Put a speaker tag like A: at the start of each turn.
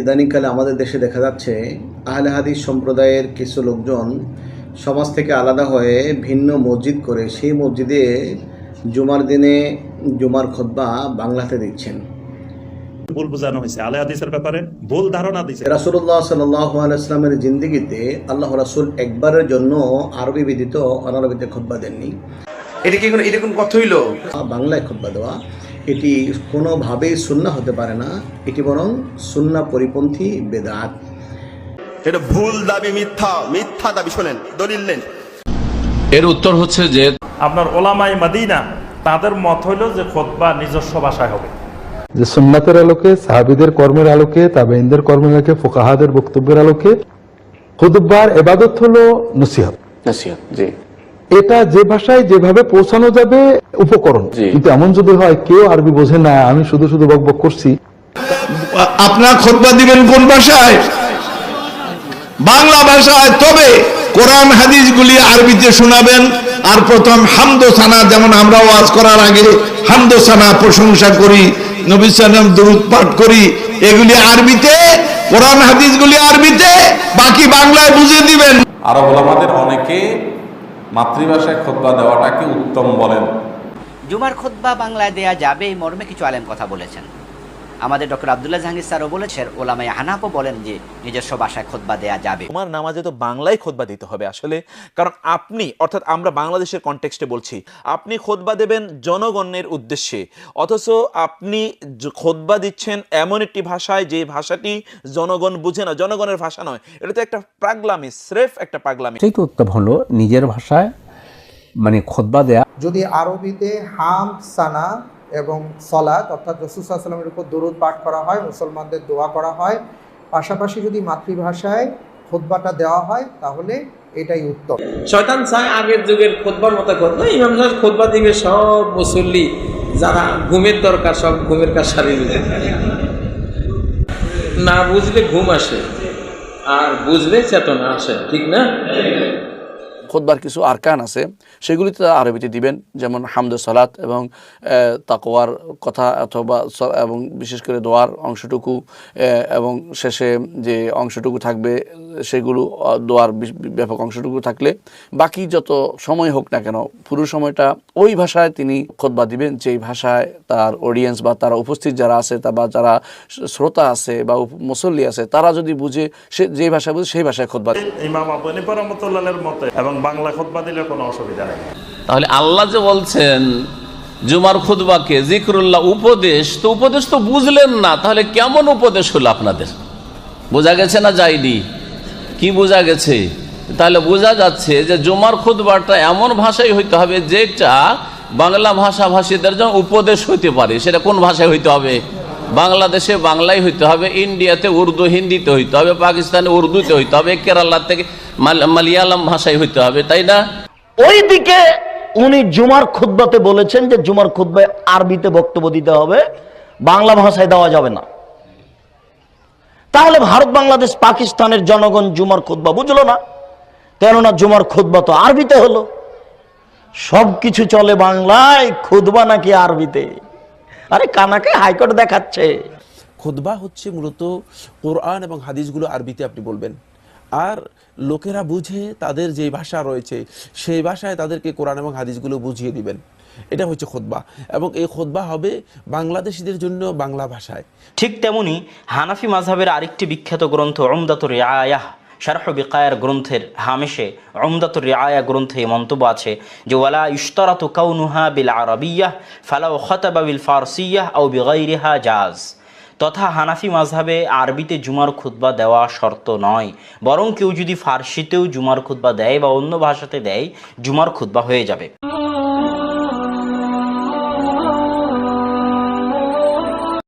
A: ইদানিংকালে আমাদের দেশে দেখা যাচ্ছে আহলে হাদিস সম্প্রদায়ের কিছু লোকজন সমাজ থেকে আলাদা হয়ে ভিন্ন মসজিদ করে সেই মসজিদে জুমার দিনে জুমার খোদ্বা বাংলাতে দিচ্ছেন।
B: ভুল বোঝানো হয়েছে আলে হাদিসের ব্যাপারে ভুল ধারণা দিছে
A: রাসুল্লাহ সাল্লাহ জিন্দিগিতে আল্লাহ রাসুল একবারের জন্য আরবি বিদিত অনারবিতে খোদ্া দেননি।
C: এটা কি এটা কোন কথা হইল?
A: বাংলায় খোদ্া দেওয়া। এটি কোনোভাবেই সুন্না হতে পারে না এটি বরং সুন্না পরিপন্থী বেদাত।
C: এটা ভুল দাবি মিথ্যা মিথ্যা দাবি শোনেন দলিল নেন।
D: এর উত্তর হচ্ছে যে
B: আপনার ওলামাই মাদিনা তাদের মত হইল যে খোদবা নিজস্ব ভাষায় হবে।
E: যে সুন্নাতের আলোকে সাহাবিদের কর্মের আলোকে তাবেইনদের কর্মের আলোকে ফোকাহাদের বক্তব্যের আলোকে খুদবার এবাদত হলো নসিহত
D: জি।
E: এটা যে ভাষায় যেভাবে পৌঁছানো যাবে উপকরণ। কিন্তু এমন যদি হয় কেউ আরবি বোঝে না আমি শুধু শুধু বকবক করছি।
F: আপনার খোদবা দিবেন কোন ভাষায়? বাংলা ভাষায় তবে কোরআন হাদিসগুলি আরবিতে শোনাবেন। আর প্রথম হামদোসানা যেমন আমরা ওয়াজ করার আগে হামদোসানা প্রশংসা করি নবী সালাম দরুদ পাঠ করি এগুলি আরবিতে কোরআন হাদিসগুলি আরবিতে বাকি বাংলায় বুঝিয়ে দিবেন।
G: আরব ওলামাদের অনেকে মাতৃভাষায় খোদ্া দেওয়াটাকে উত্তম বলেন।
H: জুমার খোদ্া বাংলায় দেয়া যাবে এই মর্মে কিছু আলেম কথা বলেছেন। আমাদের ডক্টর আবদুল্লাহ জাহাঙ্গীর স্যারও বলেছেন ওলামাই হানাফও বলেন যে নিজস্ব ভাষায় খোদবা দেয়া যাবে।
I: তোমার নামাজে তো বাংলায় খোদবা দিতে হবে আসলে। কারণ আপনি অর্থাৎ আমরা বাংলাদেশের কনটেক্সটে বলছি আপনি খোদবা দেবেন জনগণের উদ্দেশ্যে। অথচ আপনি খোদবা দিচ্ছেন এমন একটি ভাষায় যে ভাষাটি জনগণ বুঝে না। জনগণের ভাষা নয় এটা তো একটা পাগলামি স্রেফ একটা পাগলামি।
J: সেই তো উত্তম হলো নিজের ভাষায় মানে খোদবা দেয়া।
K: যদি আরবিতে হাম সানা এবং সলাত, অর্থাৎ রসুসাল্লামের উপর দরুদ পাঠ করা হয়, মুসলমানদের দোয়া করা হয়। পাশাপাশি যদি মাতৃভাষায় খোদবাটা দেওয়া হয়, তাহলে এটাই উত্তম।
L: শয়তান চায় আগের যুগের খোদবার মতো করতো ইমাম সাহেব খোদবা দিবে সব মুসল্লি, যারা ঘুমের দরকার, সব ঘুমের কাজ সারিয়ে না বুঝলে ঘুম আসে, আর বুঝলে চেতনা আসে, ঠিক না?
D: খোদবার কিছু আরকান আছে সেগুলিতে তারা আরবিতে দিবেন যেমন হামদ সালাত এবং আহ, তাকওয়ার কথা অথবা এবং বিশেষ করে দোয়ার অংশটুকু এবং শেষে যে অংশটুকু থাকবে সেগুলো দোয়ার ব্যাপক অংশটুকু থাকলে বাকি যত সময় হোক না কেন পুরো সময়টা ওই ভাষায় তিনি খোদবা দিবেন যেই ভাষায় তার অডিয়েন্স বা তারা উপস্থিত যারা আছে তা বা যারা শ্রোতা আছে বা মুসল্লি আছে তারা যদি বুঝে সে যে ভাষায় বুঝে সেই ভাষায় খোদবা
B: ইমাম আবু মতে এবং বাংলা খোদবা দিলে কোনো অসুবিধা নেই।
D: তাহলে আল্লাহ যে বলছেন, জুমার খুদবাকে জিক্রুল্লাহ উপদেশ, তো উপদেশ তো বুঝলেন না, তাহলে কেমন উপদেশ হলো আপনাদের? বোঝা গেছে না যায়নি? কি বোঝা গেছে? তাহলে বোঝা যাচ্ছে যে জুমার খুদবাটা এমন ভাষাই হইতে হবে যেটা বাংলা ভাষাভাষীদের জন্য উপদেশ হইতে পারে। সেটা কোন ভাষায় হইতে হবে? বাংলাদেশে বাংলায় হইতে হবে, ইন্ডিয়াতে উর্দু, হিন্দিতে হইতে হবে, পাকিস্তানে উর্দুতে হইতে হবে কেরালা থেকে মাল- মালয়ালম ভাষায় হইতে হবে, তাই না?
F: ওইদিকে উনি জুমার খুদ্বাতে বলেছেন যে জুমার খুদ্বায় আরবিতে বক্তব্য দিতে হবে, বাংলা ভাষায় দেওয়া যাবে না। তাহলে ভারত, বাংলাদেশ, পাকিস্তানের জনগণ জুমার খুদ্া বুঝলো না? কেননা জুমার খুদ্া তো আরবিতে হলো। সবকিছু চলে বাংলায় খুদবা নাকি আরবিতে? আরে কানাকে হাইকোর্ট দেখাচ্ছে।
I: খুদবা হচ্ছে মূলত কোরআন এবং হাদিসগুলো আরবিতে আপনি বলবেন। আর লোকেরা বুঝে তাদের যে ভাষা রয়েছে সেই ভাষায় তাদেরকে কোরআন এবং হাদিসগুলো বুঝিয়ে দিবেন। এটা হচ্ছে খোদবা এবং এই খোদবা হবে বাংলাদেশিদের জন্য বাংলা ভাষায়।
L: ঠিক তেমনি হানাফি মাঝহাবের আরেকটি বিখ্যাত গ্রন্থ অমদাতুর রিয়ায়াহ শারহ বিকায়ার গ্রন্থের হামেশে অমদাতুর রিয়ায়া গ্রন্থে মন্তব্য আছে যে, ওয়ালা ইশতারাতু কাউনুহা বিল আরবিয়াহ ফালাউ খতাবা বিল ফারসিয়াহ আও বিগাইরিহা জাজ। তথা হানাফি মাঝহাবে আরবিতে জুমার খুতবা দেওয়া শর্ত নয়। বরং কেউ যদি ফার্সিতেও জুমার খুতবা দেয় বা অন্য ভাষাতে দেয়, জুমার খুতবা হয়ে যাবে।